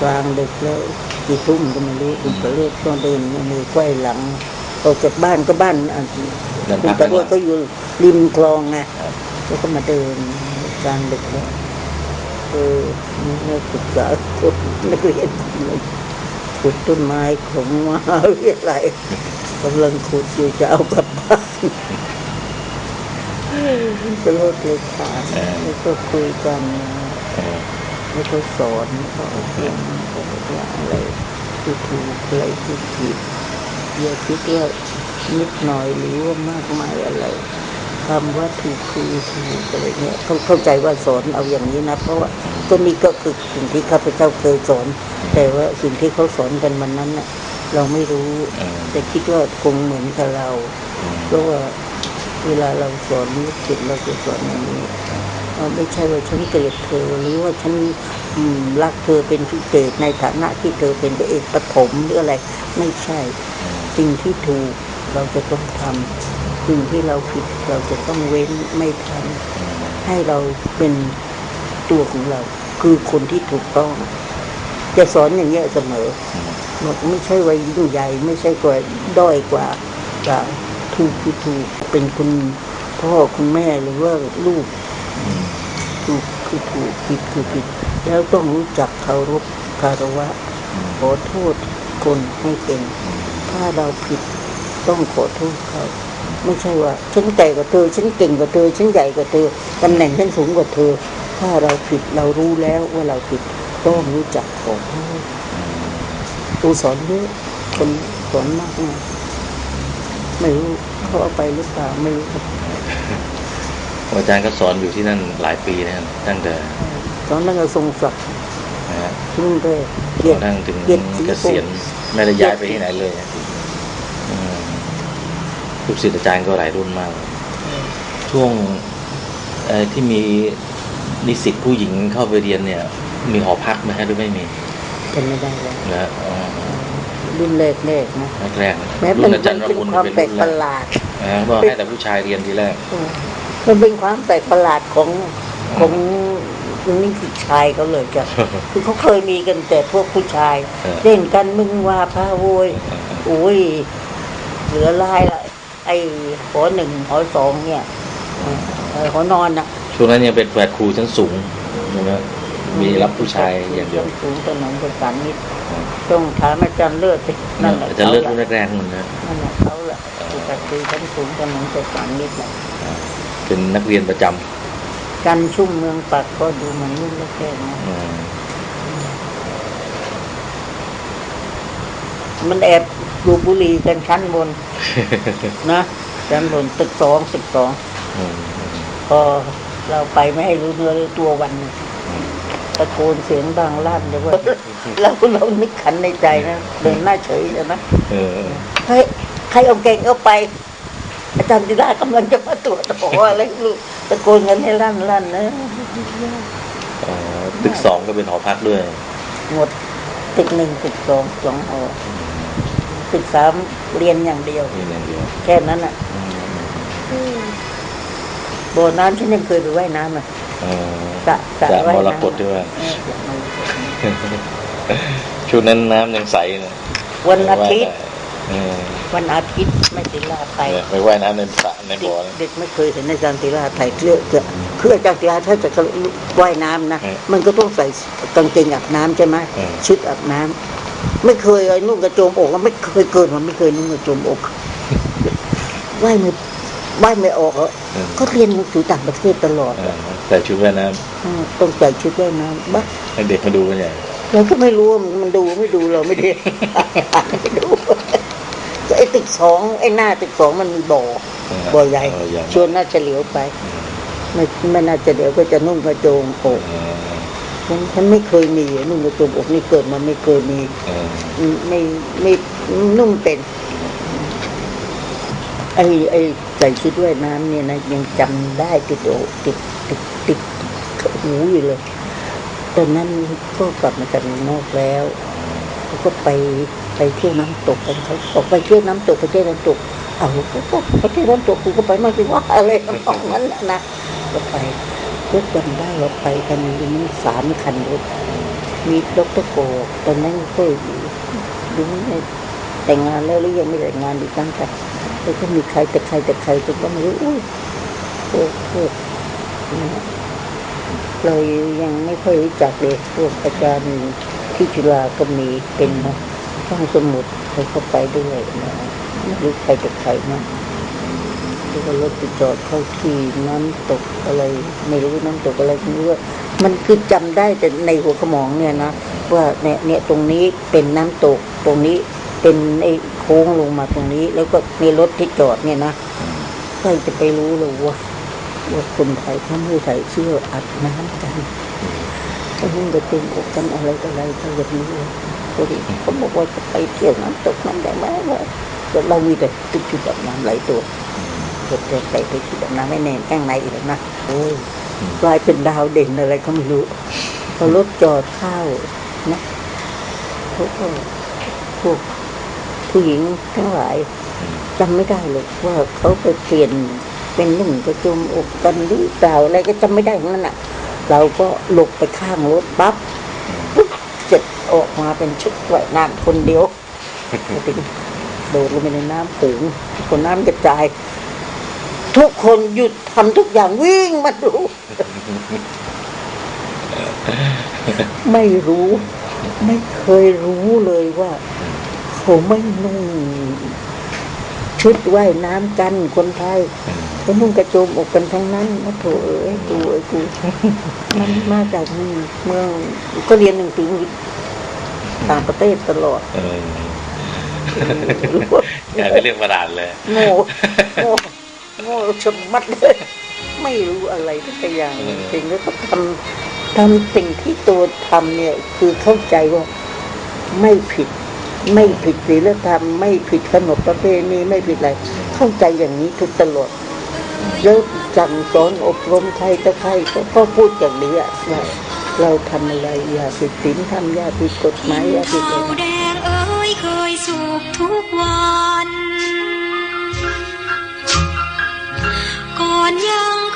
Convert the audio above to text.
กลางดึกแล้วกี่ทุ่มก็ไม่รู้คุณก็เลือกต้องเดินมือไขว้หลังออกจากบ้านก็บ้านอะเดินคุณพักตะไปวก่อดนก็อยู่ริมคลองไงแล้วก็มาเดินกลางดึกแล้วเออนักศึกษาคนนักเรียนคนหนึ่งขุดต้นไม้ของมหาวิทยาลัยกำลังขุดอยู่จะเอากลับบ้านก็รถเลยขาดแล้วก็คุยกัน นะเออแล้วก็สอนเขาเรียนว่าอะไรที่ถูกอะไรที่ผิดอย่าคิดว่านิดหน่อยหรือว่ามากมายอะไรคำว่าถูกคือถูกอะไรเงี้ยเขาเข้าใจว่าสอนเอาอย่างนี้นะ เพราะว่าก็นี่ก็คือสิ่งที่ข้าพเจ้าเคยสอน แต่ว่าสิ่งที่เขาสอนกันวันนั้นน่ะเราไม่รู้แต่คิดว่าคงเหมือนกับเรา เพราะว่าเวลาเราสอนลูกศิษย์เราจะสอนอย่างนี้ ไม่ใช่ว่าฉันเกลียดเธอหรือว่าฉันรักเธอเป็นพิเศษในฐานะที่เธอเป็นเอกปฐมหรืออะไร ไม่ใช่สิ่งที่ถูกเราจะต้องทำสิ่งที่เราผิดเราจะต้องเว้นไม่ทำให้เราเป็นตัวของเรา คือคนที่ถูกต้อง จะสอนอย่างเงี้ยเสมอบอกไม่ใช่ว่ายิ่งใหญ่ ไม่ใช่กว่าด้อยกว่าจะถูกคือถูกเป็นคุณพ่อคุณแม่หรือว่าลูก ถูกคือถูกผิดคือผิด แล้วต้องรู้จักเคารพคารวะ ขอโทษคนให้เป็น ถ้าเราผิดต้องขอโทษเขา ไม่ใช่ว่าฉันแก่กว่าเธอฉันเก่งกว่าเธอฉันใหญ่กว่าเธอตำแหน่งฉันสูงกว่าเธอ ถ้าเราผิดเรารู้แล้วว่าเราผิดต้องรู้จักขอโทษตูสอนเยอะคนสอนมากมายไม่รู้เขาเอาไปหรือเปล่าไม่รู้ครับ อาจารย์ก็สอนอยู่ที่นั่นหลายปีนะครับตั้งแต่ตอนนั้นก็ทรงศักดิ์นะฮะรุ่งเรืองเกียรติทั้งถึงเกียรติศรีเกษียณไม่ได้ย้ายไปที่ไหนเลยอืมลูกศิษย์อาจารย์ก็หลายรุ่นมาก ช่วงเอ่อที่มีนิสิตผู้หญิงเข้าไปเรียนเนี่ย มีหอพักไหมฮะหรือไม่มีกันไม่ได้แล้วนะฮะอ๋อรุ่นแรกแรกๆนะแรกๆนะแม้รุ่มันนอาจารย์เป็นระมุนความเป็นแปลกรุ่นปแรระกหลาดนะฮะว่าให้แต่ผู้ชายเรียนทีแรกเออ มันเป็นความแปลกประหลาดของของนี่คือชายเขาเลยจ้ะคือเขาเคยมีกันแต่พวกผู้ชายเออเล่นกันมึงว่าพาโวยโอ้ยเหลือลายละไอ้หอหนึ่งหอสองเนี่ยเออหอนอนน่ะช่วงนั้นยังเป็นแฝดครูชั้นสูงใช่ไหมมีรับผู้ชายอย่างเดียวสูงถนนประสานมิตรต้องถามอาจารย์เลิศสินั่นแหละอาจารย์เลิศขารุ่นแหละแรกๆมันนะนั่นแหละเขาแหละที่ตัดคือชั้นสูงถนนประสานมิตรแหละ เป็นนักเรียนประจำกันชุ่มเมืองปักก็ดูเหมือนรุ่นแรกๆนะอืมมันแอบดูดบุหรี่กันชั้นบน นะชั้นบนตึกสองตึกสองอืมพอเราไปไม่ให้รู้เนื้อรู้ตัววันหนึ่งตะโกนเสียงดังลั่นเลยว่าเราเรานึกขันในใจนะเดินหน้าเฉยเลยนะเออเฮ้ยใครเอาเก่งเอาไป อาจารย์ธิดากำลังจะมาตรวจบอกว่าอะไรไม่รู้ตะโกนกันให้ลั่นลั่นนะเอ่อตึกสองก็เป็นหอพักด้วย หมดตึกหนึ่งตึกสองสองหอตึกสามเรียนอย่างเดียวนี่อย่างเดียวแค่นั้นอะอืมบ่อน้ำฉันยังเคยไปว่ายน้ำอะเออสระสระจะว่ายมน้ำรกตด้วยเออสระมรกตช่วงนั้นน้ำยังใสนะวันอาทิตย์เออ วันอาทิตย์ไม่ศิลาไปเนี่ยไปว่ายน้ำในสระในเด็บ่กอนะเด็กไม่เคยเห็นอาจารย์ศิลาไทยเคลือบเกลือคืออาจารย์ศิลาถ้าจะว่ายน้ำนะเออมันก็ต้องใส่กางเกงอาบน้ำใช่ไหมเออชุดอาบน้ำไม่เคยเลยนุ่งกระโจมอกไม่เคยเกิดมันไม่เคยนุ่งกระโจมอกว่ายไม่ว่ายไม่ออกเหรอเออก็เรียนหนังสือต่างประเทศตลอดเออแต่ชุดว่ายน้อืมต้องใส่ชุดว่ายน้ำบ้าำให้เด็กมาดูกันใหญ่เราก็ไม่รู้ว่ามันดูไม่ดูเราไม่ได้ไม่ดูก็ ไอ้ตึกสองไอ้หน้าตึกสองมันมีบ่อเออบ่อใหญ่บ่อใหญ่ชวนน่าจะเหลียวไป ไม่ไม่น่าจะเดี๋ยวก็จะนุ่งกระโจมอกเออฉันฉันไม่เคยมีอะนุ่งกระโจมอกนี่เกิดมาไม่เคยมีเออไม่ไม่นุ่งเป็นไอ้ไอ้ใส่ชุดว่ายน้ำเนี่ยนะยังจำได้ติดโอติดติดติดหูอยู่เลยตอนนั้นก็กลับมาจากเมืองนอกแล้วเขาก็ไป ไปเที่ยวน้ำตกกันเขาบอกไปเที่ยวน้ำตกไปเที่ยวน้ำตกเอาก็ไปเที่ยวน้ำตกกูก็ไปมากสิว่าอะไรของนั้นนะก็ไปพก็จำได้ว่าไปกันมีสามคันรถมีดรโกตอนนั้นก็อยู่ดูไม่แต่งงานแล้วหรือยังไม่แต่งงานอีกตั้งแต่แล้วก็มีใครแต่ใครแต่ใครจนก็ไม่รู้อุ้ยพวกพวกนะเลยยังไม่ค่อยรู้จักเลยพวกอาจารย์ที่จุฬาก็มีเป็นนะ ช่องสมุดเขาไปด้วยนะไม่รู้ใครแต่ใครนะแล้วก็รถไปจอดเข้าที่น้ำตกอะไร ไม่รู้น้ำตกอะไรไม่รู้ว่ามันคือจำได้แต่ในหัวสมองเนี่ยนะว่าเนี่ยเนี่ยตรงนี้เป็นน้ำตกตรงนี้เป็นไอ้โค้งลงมาตรงนี้ แล้วก็มีรถที่จอดเนี่ยนะใครจะไปรู้เลยว่าว่าคนไทยเขาไม่ใส่เสื้ออัดน้ำกันเขามุ่งกระตุ้นอกกันอะไรต่ออะไรก็แบบนี้เลย พอดีเขาบอกว่าจะไปเที่ยวน้ำตกน้ำแดงไหมว่าแต่เรามีแต่จุดจุดแบบน้ำไหลตัวเกิดจะใส่ไปที่แบบน้ำไม่แน่นข้างในอีกแล้วนะโอ้ยกลายเป็นดาวเด่นอะไรก็ไม่รู้พอรถจอดเข้าวนะเขาก็พวกผู้หญิงทั้งหลายจำไม่ได้เลยว่าเขาไปเปลี่ยนเป็นหนึ่งกระจุมอกกันหรือเปล่าอะไรก็จำไม่ได้ทั้งนั้นอะ เราก็หลบไปข้างรถปั๊บปุ๊บ เสร็จออกมาเป็นชุดว่ายน้ำคนเดียวโดดลงไปในน้ำผงคนน้ำกระจาย ทุกคนหยุดทำทุกอย่างวิ่งมาดู ไม่รู้ ไม่เคยรู้เลยว่า เขาไม่นุ่ง ชุดว่ายน้ำกันคนไทยเขานุ่งกระโจมอกกันทั้งนั้นนะโถเอ้ยกูไอ้กูมันมาจากเมืองก็เรียนหนังสือต่างประเทศตลอดเออรู้ว่ากลายเป็นเรื่องประหลาดเลยโง่โง่โง่ชะมัดเลยไม่รู้อะไรทุกอย่างเออจริงแล้วก็ทำทำสิ่งที่ตัวทำเนี่ย คือเข้าใจว่าไม่ผิด ไม่ผิดศีลธรรมไม่ผิดขนบประเพณีไม่ผิดอะไรเข้าใจอย่างนี้ทุกตลอดแล้วสั่งสอนอบรมใครต่อใครก็พูดอย่างนี้อะว่าเราทำอะไรอย่าผิดศีลธรรมอย่าผิดกฎหมายอย่าผิดอะไรแดงเอ้ยเคยสุกทุกวันก่อนยัง